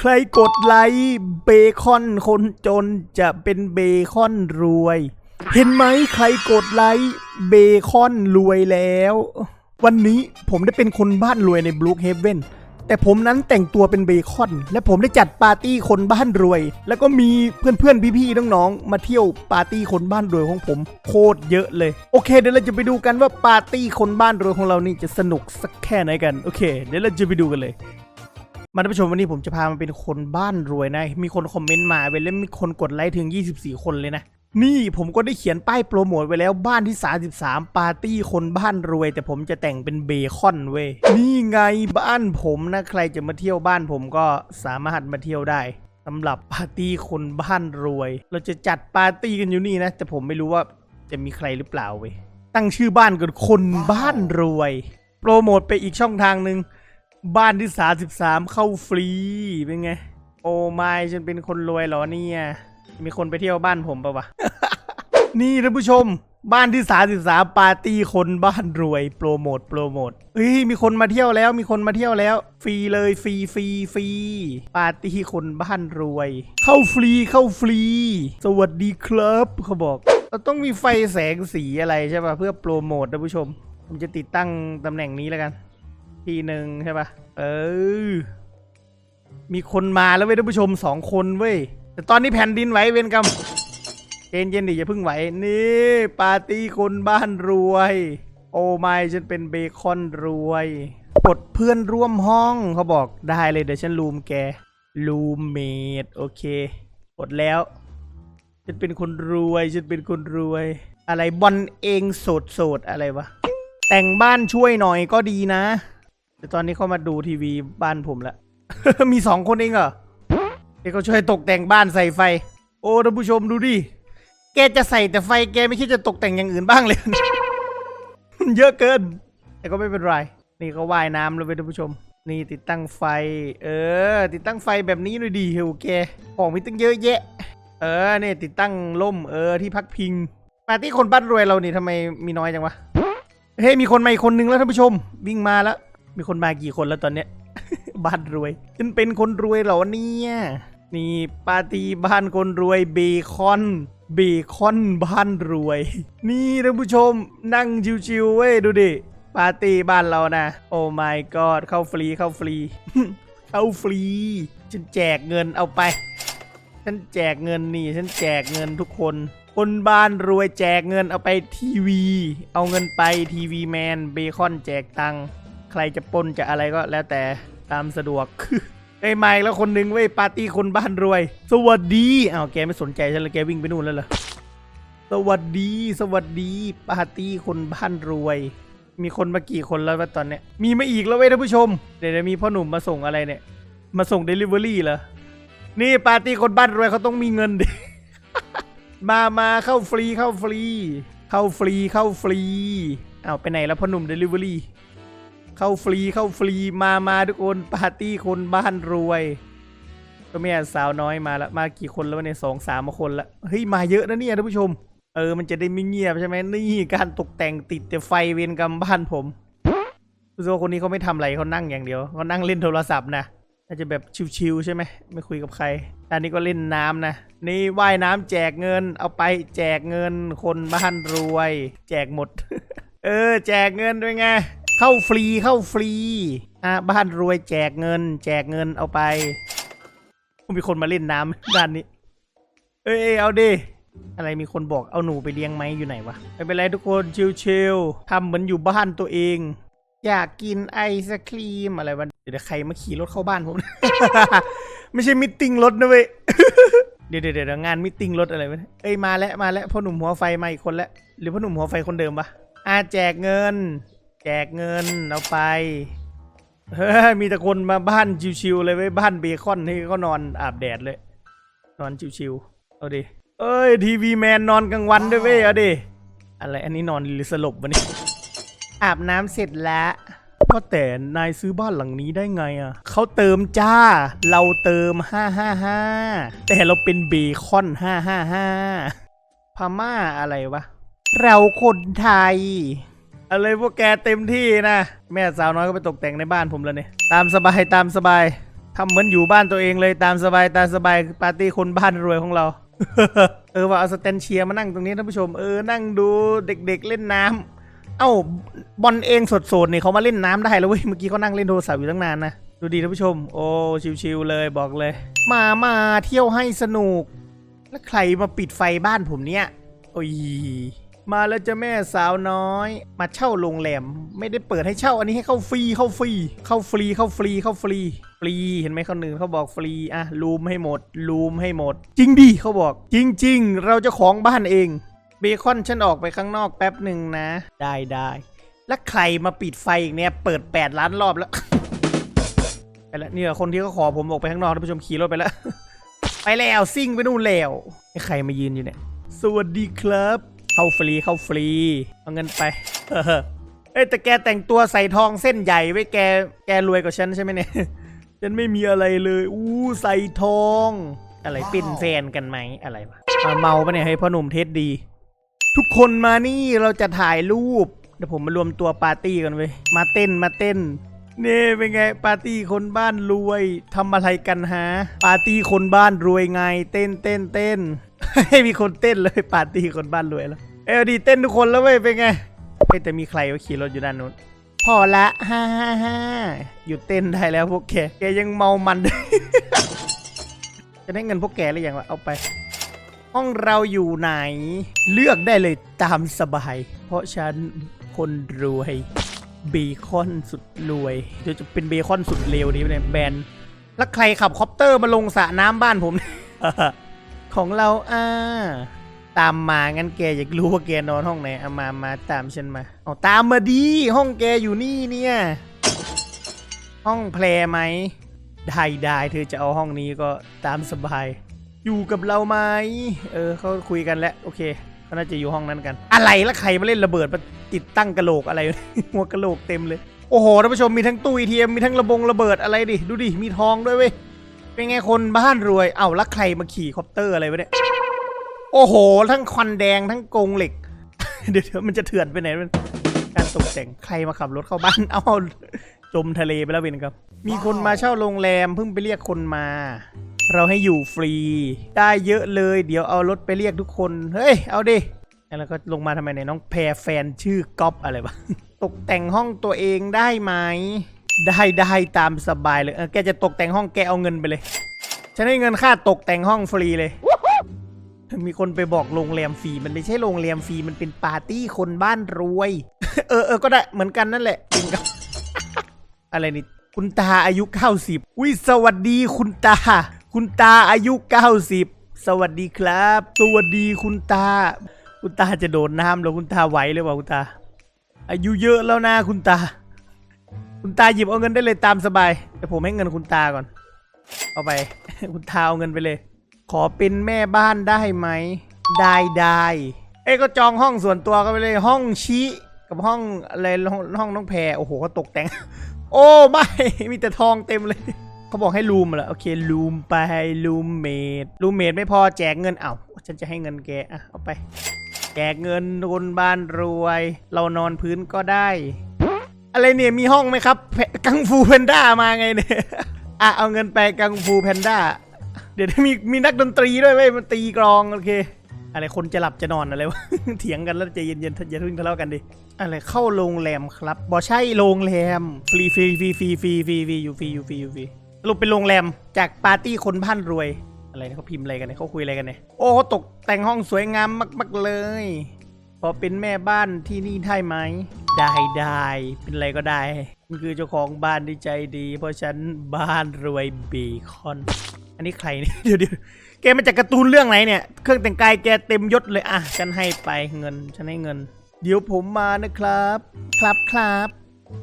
ใครกดไลค์เบคอนคนจนจะเป็นเบคอนรวย เห็นไหมใครกดไลค์เบคอนรวยแล้ว วันนี้ผมได้เป็นคนบ้านรวยในบลูคเฮเว่นแต่ผมนั้นแต่งตัวเป็นเบคอน และผมได้จัดปาร์ตี้คนบ้านรวย แล้วก็มีเพื่อนๆ พี่ๆ น้องๆ มาเที่ยวปาร์ตี้คนบ้านรวยของผมโคตรเยอะเลย โอเค เดี๋ยวเราจะไปดูกันว่าปาร์ตี้คนบ้านรวยของเรานี่จะสนุกสักแค่ไหนกัน โอเค เดี๋ยวเราจะไปดูกันเลย มาท่านผู้ชมวันนี้ผมจะพามาเป็นคนบ้านรวยนะ มีคนคอมเมนต์มาไปแล้วมีคนกดไลค์ถึง 24 คนเลยนะ นี่ผมก็ได้เขียนป้ายโปรโมทไว้แล้วบ้านที่ 33 ปาร์ตี้คนบ้านรวย แต่ผมจะแต่งเป็นเบคอนเว้ยนี่ไงบ้านผมนะ ใครจะมาเที่ยวบ้านผมก็สามารถมาเที่ยวได้สำหรับปาร์ตี้คนบ้านรวย เราจะจัดปาร์ตี้กันอยู่นี่นะ แต่ผมไม่รู้ว่าจะมีใครหรือเปล่าเว้ยตั้งชื่อบ้านกันคนบ้านรวย โปรโมทไปอีกช่องทางหนึ่ง บ้านที่33เข้าฟรี เป็นไง โอ้ไม่ฉันเป็นคนรวยเหรอเนี่ย มีคนไปเที่ยวบ้านผมปะวะ นี่ท่านผู้ชม บ้านที่33ปาร์ตี้คนบ้านรวยโปรโมทโปรโมทเฮ้ยมีคนมาเที่ยวแล้ว มีคนมาเที่ยวแล้ว ฟรีเลยฟรีฟรีฟรีปาร์ตี้คนบ้านรวย เข้าฟรีเข้าฟรี สวัสดีครับเขาบอกเราต้องมีไฟแสงสีอะไรใช่ป่ะเพื่อโปรโมทท่านผู้ชม ผมจะติดตั้งตำแหน่งนี้แล้วกัน ทีหนึ่งใช่ปะเออ มีคนมาแล้วเว้ยท่านผู้ชมสองคนเว้ย แต่ตอนนี้แผ่นดินไหวเวนกรรมเย็นเย็นดิอย่าเพิ่งไหว นี่ ปาร์ตี้คนบ้านรวย โอ้ไม่ฉันเป็นเบคอนรวยกดเพื่อนร่วมห้องเขาบอกได้เลยเดี๋ยวฉันลูมแกลูมเมดโอเคกดแล้ว ฉันเป็นคนรวยฉันเป็นคนรวย อะไรบอลเองโสดโสดอะไรวะ แต่งบ้านช่วยหน่อยก็ดีนะ แต่ตอนนี้เขามาดูทีวีบ้านผมละ มีสองคนเองเหรอเดี๋ยวเขาช่วยตกแต่งบ้านใส่ไฟ โอ้ท่านผู้ชมดูดิ แกจะใส่แต่ไฟแกไม่คิดจะตกแต่งอย่างอื่นบ้างเลย มันเยอะเกิน แต่ก็ไม่เป็นไร นี่เขาว่ายน้ำแล้วเว้ยท่านผู้ชม นี่ติดตั้งไฟ เออ ติดตั้งไฟแบบนี้เลยดีเฮลแกของมีตั้งเยอะแยะ เออเนี่ยติดตั้งล่มเออที่พักพิงปาร์ตี้คนบ้านรวยเรานี่ทำไมมีน้อยจังวะ เฮ้ยมีคนมาอีกคนนึงแล้วท่านผู้ชม วิ่งมาแล้ว มีคนมากี่คนแล้วตอนเนี้ย บ้านรวยฉันเป็นคนรวยเหรอเนี่ยนี่ปาร์ตี้บ้านคนรวยเบคอนเบคอนบ้านรวย นี่ท่านผู้ชมนั่งชิวๆเว้ยดูดิปาร์ตี้บ้านเรานะ โอ้ my god เข้าฟรีเข้าฟรี เข้าฟรี ฉันแจกเงินเอาไป ฉันแจกเงินนี่ ฉันแจกเงินทุกคน คนบ้านรวยแจกเงินเอาไปทีวี เอาเงินไปทีวีแมนเบคอนแจกตังค์ ใครจะปนจะอะไรก็แล้วแต่ตามสะดวกไอ้ไมค์แล้วคนหนึ่งเว้ยปาร์ตี้คนบ้านรวย สวัสดีอ้าวแกไม่สนใจฉันเลยแกวิ่งไปนู่นแล้วเหรอสวัสดี สวัสดีปาร์ตี้คนบ้านรวย มีคนมากี่คนแล้ววะตอนเนี้ยมีมาอีกแล้วเว้ยท่านผู้ชม เดี๋ยวมีพ่อหนุ่มมาส่งอะไรเนี่ย มาส่งเดลิเวอรี่เหรอนี่ปาร์ตี้คนบ้านรวยเขาต้องมีเงินดิมามาเข้าฟรีเข้าฟรี เข้าฟรีเข้าฟรีเอาวไปไหนแล้วพ่อหนุ่มเดลิเวอรี่ เข้าฟรีเข้าฟรีมามาทุกคนปาร์ตี้คนบ้านรวย ก็แม่สาวน้อยมาละมากี่คนแล้ววะเนี่ยสองสามคนละเฮ้ยมาเยอะนะเนี่ยท่านผู้ชม เออมันจะได้ไม่เงียบใช่ไหมนี่การตกแต่งติดแต่ไฟเวรกรรมบ้านผมรู้สึกว่าคนนี้เขาไม่ทำอะไรเขานั่งอย่างเดียวเขานั่งเล่นโทรศัพท์นะน่าจะแบบชิวๆใช่ไหมไม่คุยกับใครอันนี้ก็เล่นน้ำนะ นี่ว่ายน้ำแจกเงิน เอาไปแจกเงินคนบ้านรวย แจกหมด เออ แจกเงินด้วยไง เข้าฟรีเข้าฟรีอะบ้านรวยแจกเงิน แจกเงินเอาไปมีคนมาเล่นน้ำด้านนี้ เอ้ยเอาดิอะไรมีคนบอกเอาหนูไปเลี้ยงไหมอยู่ไหนวะไม่เป็นไรทุกคนชิลๆทำเหมือนอยู่บ้านตัวเอง อยากกินไอศครีมอะไรวะเดี๋ยวใครมาขี่รถเข้าบ้านผมไม่ใช่มิทติ้งรถนะเว้ยเดี๋ยวเดี๋ยวงานมิทติ้งรถอะไรวะเอ้ยมาแล้วมาแล้วพ่อหนุ่มหัวไฟมาอีกคนแล้วหรือพ่อหนุ่มหัวไฟคนเดิมปะอาแจกเงิน แจกเงินเอาไปเฮ้ยมีแต่คนมาบ้านชิวๆเลยเว้บ้านเบคอนที่เขานอนอาบแดดเลย นอนชิวๆเอาดิเอ้ยทีวีแมนนอนกลางวันด้วยเว้ยเอาดิอะไรอันนี้นอนหรือสลบวะเนี่ยอาบน้ำเสร็จแล้วก็แต่นายซื้อบ้านหลังนี้ได้ไงอะเขาเติมจ้า เราเติม555แต่เราเป็นเบคอน555พม่าอะไรวะ เราคนไทย อะไรพวกแกเต็มที่นะ แม่สาวน้อยก็ไปตกแต่งในบ้านผมแล้วเนี่ยตามสบายตามสบายทำเหมือนอยู่บ้านตัวเองเลยตามสบายตามสบายปาร์ตี้คนบ้านรวยของเรา เออว่าเอาสแตนเชียมานั่งตรงนี้ท่านผู้ชมเออนั่งดูเด็กๆเล่นน้ำเอ้าบอลเองสดๆนี่เขามาเล่นน้ำได้แล้วเว้ยเมื่อกี้เขานั่งเล่นโทรศัพท์อยู่ตั้งนานนะดูดีท่านผู้ชม โอ้ชิวๆเลยบอกเลย มามาเที่ยวให้สนุก แล้วใครมาปิดไฟบ้านผมเนี่ยโอ้ย มาแล้วจะแม่สาวน้อย มาเช่าโรงแรมไม่ได้เปิดให้เช่าอันนี้ให้เข้าฟรีเข้าฟรีเข้าฟรีเข้าฟรีเข้าฟรีฟรีเห็นไหมเขาหนึ่งเขาบอกฟรีอะรูมให้หมดรูมให้หมด จริงดิเขาบอก จริง ๆ เราจะของบ้านเองเบคอนฉันออกไปข้างนอกแป๊บหนึ่งนะ ได้ได้แล้วใครมาปิดไฟอีกเนี่ยเปิด 8 ล้านรอบแล้วไปแล้วนี่แหละคนที่เขาขอผมออกไปข้างนอกท่านผู้ชมขี่รถไปแล้ว ไปแล้วซิ่งไปนู่นแล้วให้ใครมายืนอยู่เนี่ย สวัสดีครับ เข้าฟรีเข้าฟรี เอาเงินไปเอ้ยแต่แกแต่งตัวใส่ทองเส้นใหญ่ไว้แกแกรวยกว่าฉันใช่ไหมเนี่ย ฉันไม่มีอะไรเลยอู้ใส่ทอง อะไรเป็นแฟนกันไหมอะไรวะอะเมาปะเนี่ยให้พ่อหนุ่มเทสดี ทุกคนมานี่เราจะถ่ายรูปเดี๋ยวผมมารวมตัวปาร์ตี้กันเว้ยมาเต้นมาเต้นนี่เป็นไงปาร์ตี้คนบ้านรวยทำอะไรกันฮะปาร์ตี้คนบ้านรวยไง เต้นเต้นเต้นให้มีคนเต้นเลยปาร์ตี้คนบ้านรวยแล้ว เออดีเต้นทุกคนแล้วเว้ยเป็นไงเฮ้ยแต่มีใครว่าขี่รถอยู่ด้านนู้นพอละฮ่าฮ่าฮ่าหยุดเต้นได้แล้วพวกแกแกยังเมามัน จะได้เงินพวกแกหรือยังวะเอาไป ห้องเราอยู่ไหน เลือกได้เลยตามสบาย เพราะฉันคนรวยเบคอนสุดรวยเดี๋ยวจะเป็นเบคอนสุดเลวนี้เนี่ยแบนแล้วใครขับคอปเตอร์มาลงสระน้ำบ้านผม ของเราอ่า ตามมางั้นแกอยากรู้ว่าแกนอนห้องไหนเอามามาตามฉันมาเอาตามมาดีห้องแกอยู่นี่เนี่ย ห้องแพรไหมได้ได้เธอจะเอาห้องนี้ก็ตามสบาย อยู่กับเราไหมเออเขาคุยกันแล้วโอเคเขาน่าจะอยู่ห้องนั้นกัน อะไรล้วใครมาเล่นระเบิดมาติดตั้งกระโหลกอะไร หัวกระโหลกเต็มเลยโอ้โหท่านผู้ชมมีทั้งตู้ ATM มีทั้งระบงระเบิดอะไรดิดูดิมีทองด้วยเว้ยเป็นไงคนบ้านรวย เอ้าแล้วใครมาขี่คอปเตอร์อะไรวะเนี่ย โอ้โห ทั้งควันแดงทั้งกรงเหล็ก เดี๋ยวมันจะเถื่อนไปไหนมันการตกแต่งใครมาขับรถเข้าบ้าน เอาจมทะเลไปแล้วเวนครับ มีคนมาเช่าโรงแรมเพิ่งไปเรียกคนมา เราให้อยู่ฟรี ได้เยอะเลย เดี๋ยวเอารถไปเรียกทุกคน เฮ้ย เอาดิ แล้วก็ลงมาทำไมเนี่ยน้องแพรแฟนชื่อก๊อฟอะไรวะ ตกแต่งห้องตัวเองได้ไหม ได้ได้ตามสบายเลยเออแกจะตกแต่งห้องแกเอาเงินไปเลย ฉันให้เงินค่าตกแต่งห้องฟรีเลย มีคนไปบอกโรงแรมฟรีมันไม่ใช่โรงแรมฟรีมันเป็นปาร์ตี้คนบ้านรวย เออเออก็ได้เหมือนกันนั่นแหละจริงครับอะไรนี่คุณตาอายุ 90อุ้ยสวัสดีคุณตา คุณตาอายุ 90 สวัสดีครับ สวัสดีคุณตา คุณตาจะโดดน้ำแล้วคุณตาไหวหรือเปล่าคุณตา อายุเยอะแล้วนะคุณตา คุณตาหยิบเอาเงินได้เลยตามสบายแต่ผมให้เงินคุณตาก่อน เอาไป คุณตาเอาเงินไปเลย ขอเป็นแม่บ้านได้ไหม ได้ได้เอ้ก็จองห้องส่วนตัวก็ไปเลยห้องชี้กับห้องอะไรห้องห้องน้องแพรโอ้โหเขาตกแต่ง โอ้ไม่มีแต่ทองเต็มเลยเขาบอกให้รูมเหรอโอเครูมไปรูมเมดรูมเมดไม่พอแจกเงินเอ้าฉันจะให้เงินแกอะเอาไป แจกเงินคนบ้านรวย เรานอนพื้นก็ได้ อะไรเนี่ยมีห้องไหมครับกังฟูแพนด้ามาไงเนี่ยอะเอาเงินไปกังฟูแพนด้า เดี๋ยวมีมีนักดนตรีด้วยเว้ยมันตีกลองโอเค อะไรคนจะหลับจะนอนอะไรวะ เถียงกันแล้วใจเย็นๆอย่าเพิ่งทะเลาะกันดิ อะไรเข้าโรงแรมครับบอใช่โรงแรมฟรีฟรีฟรีฟรีฟรีฟรีฟรีอยู่ฟรีอยู่ฟรีอยู่ฟรีสรุปเป็นโรงแรมจากปาร์ตี้คนบ้านรวย อะไรเนี่ยเขาพิมพ์อะไรกันเนี่ยเขาคุยอะไรกันเนี่ย โอ้ตกแต่งห้องสวยงามมากๆเลยพอเป็นแม่บ้านที่นี่ได้ไหม ได้ได้เป็นอะไรก็ได้มันคือเจ้าของบ้านที่ใจดี เพราะฉันบ้านรวยเบคอน อันนี้ใครเนี่ยเดี๋ยวเดี๋ยวแกมาจากการ์ตูนเรื่องไหนเนี่ย เครื่องแต่งกายแกเต็มยศเลยอะฉันให้ไปเงินฉันให้เงิน เดี๋ยวผมมานะครับ ครับครับ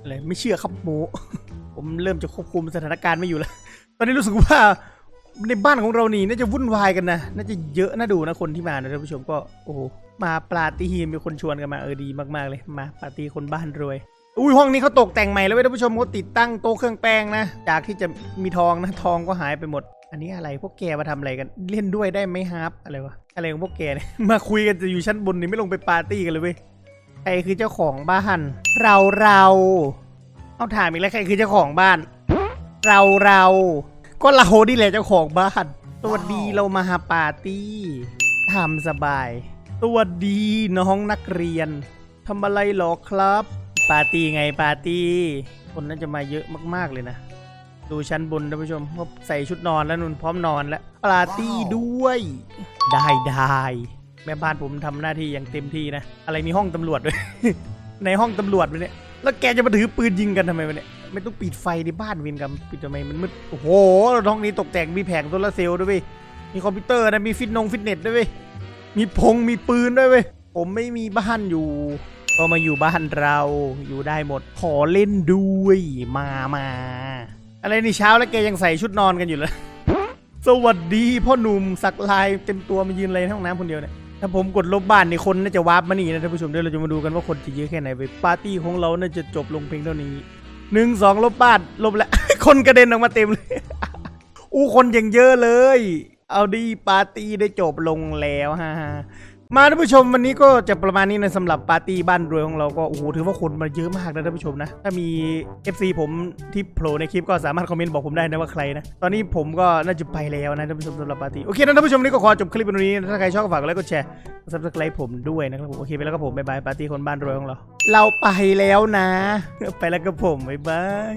อะไรไม่เชื่อครับหมู ผมเริ่มจะควบคุมสถานการณ์ไม่อยู่แล้ว ตอนนี้รู้สึกว่าในบ้านของเรานี่น่าจะวุ่นวายกันนะ น่าจะเยอะน่าดูนะคนที่มานะท่านผู้ชมก็โอ้มาปาร์ตี้มีคนชวนกันมาเออดีมากๆเลยมาปาร์ตี้คนบ้านรวยอุ้ยห้องนี้เขาตกแต่งใหม่แล้วเว้ยท่านผู้ชมเขาติดตั้งโต๊ะเครื่องแป้งนะ จากที่จะมีทองนะทองก็หายไปหมด อันนี้อะไรพวกแกมาทำอะไรกัน เล่นด้วยได้ไหมครับอะไรวะอะไรของพวกแกเนี่ยมาคุยกันจะอยู่ชั้นบนนี่ไม่ลงไปปาร์ตี้กันเลยเว้ยใครคือเจ้าของบ้าน เราเราเอาถามอีกแล้วใครคือเจ้าของบ้าน เราเราก็เรานี่แหละเจ้าของบ้านสวัสดีเรามาหาปาร์ตี้ทำสบายสวัสดีน้องนักเรียนทำอะไรหรอครับ ปาร์ตี้ไงปาร์ตี้ คนน่าจะมาเยอะมากๆเลยนะ ดูชั้นบนท่านผู้ชมว่าใส่ชุดนอนแล้วนุ่นพร้อมนอนแล้วปาร์ตี้ด้วย ได้ได้แม่บ้านผมทำหน้าที่อย่างเต็มที่นะ อะไรมีห้องตำรวจด้วย ในห้องตำรวจไปเนี่ยแล้วแกจะมาถือปืนยิงกันทำไมวะเนี่ยไม่ต้องปิดไฟในบ้านเวนกรรมปิดทำไมมันมืดโอ้โหห้องนี้ตกแต่งมีแผงโซลาร์เซลล์ด้วยเว้ยมีคอมพิวเตอร์นะมีฟิตนงฟิตเนสด้วยเว้ยมีพงมีปืนด้วยเว้ยผมไม่มีบ้านอยู่ก็มาอยู่บ้านเราอยู่ได้หมดขอเล่นด้วยมามา อะไรนี่เช้าแล้วแกยังใส่ชุดนอนกันอยู่เลย สวัสดีพ่อหนุ่มสักลายเต็มตัวมายืนอะไรในห้องน้ำคนเดียวเนี่ย ถ้าผมกดลบบ้านในคนน่าจะวาร์ปมานี่นะท่านผู้ชมเดี๋ยวเราจะมาดูกันว่าคนจะเยอะแค่ไหนไปปาร์ตี้ของเราน่าจะจบลงเพียงเท่านี้หนึ่งสองลบบ้านลบแล้ว คนกระเด็นออกมาเต็มเลย อู้คนย่างเยอะเลย เอาดีปาร์ตี้ได้จบลงแล้วฮ่า มาท่านผู้ชมวันนี้ก็จะประมาณนี้นะสำหรับปาร์ตี้บ้านรวยของเราก็โอ้โหถือว่าคนมาเยอะมากนะท่านผู้ชมนะ ถ้ามี FC ผมที่โผล่ในคลิปก็สามารถคอมเมนต์บอกผมได้นะว่าใครนะ ตอนนี้ผมก็น่าจะไปแล้วนะท่านผู้ชมสำหรับปาร์ตี้โอเคนะท่านผู้ชมวันนี้ก็ขอจบคลิปวันนี้ถ้าใครชอบก็ฝากกดไลค์กดแชร์กด subscribe ผมด้วยนะครับผมโอเคไปแล้วก็ผมบายบายปาร์ตี้คนบ้านรวยของเรา เราไปแล้วนะ ไปแล้วกับผมบายบาย